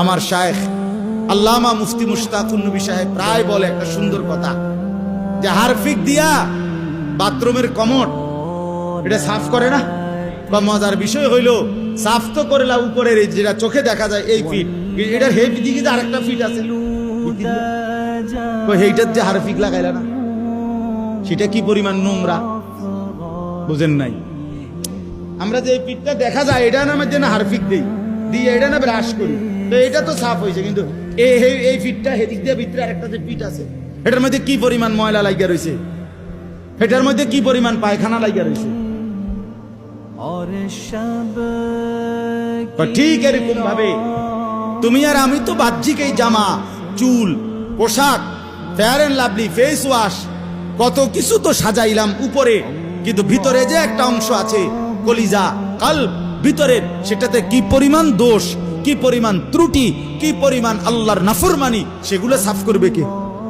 আমার শায়েখ আল্লামা মুফতি মুশতাকুন নবী সাহেব প্রায় বলে একটা সুন্দর কথা। যে হারফিক দিয়া বাথরুমের কমট এটা সাফ করে না? বা মজার বিষয় হইল, সাফ তো করলা উপরের যেটা চোখে দেখা যায়, এই ফিট। এটার হেপ দিকে তো আরেকটা ফিট আছে। তো সেইটার যে হারফিক লাগাইলা না? সেটা কি পরিমাণ নোংরা? বুঝেন নাই। আমরা যে এই পিঠটা দেখা যায় এটা না আমার জন্য হারফিক দেই। দিয়ে এটা না ব্রাশ করি। তো এটা তো সাফ হয়েছে কিন্তু এই এই ফিটটা হেদিক দিয়ে ভিতরে আরেকটা যে পিট আছে এটার মধ্যে কি পরিমাণ ময়লা লাগিয়া রয়েছে এটার মধ্যে কি পরিমাণ পায়খানা লাগিয়া রয়েছে ঠিক এরকম ভাবে তুমি আর আমি তো বাহ্যিক এই জামা চুল পোশাক fair and lovely face wash কত কিছু তো সাজাইলাম উপরে কিন্তু ভিতরে যে একটা অংশ আছে কলিজা কাল্প ভিতরের সেটাতে কি পরিমাণ দোষ, কি পরিমাণ ত্রুটি, কি পরিমাণ আল্লাহর নাফরমানি, সেগুলো সাফ করবে কে?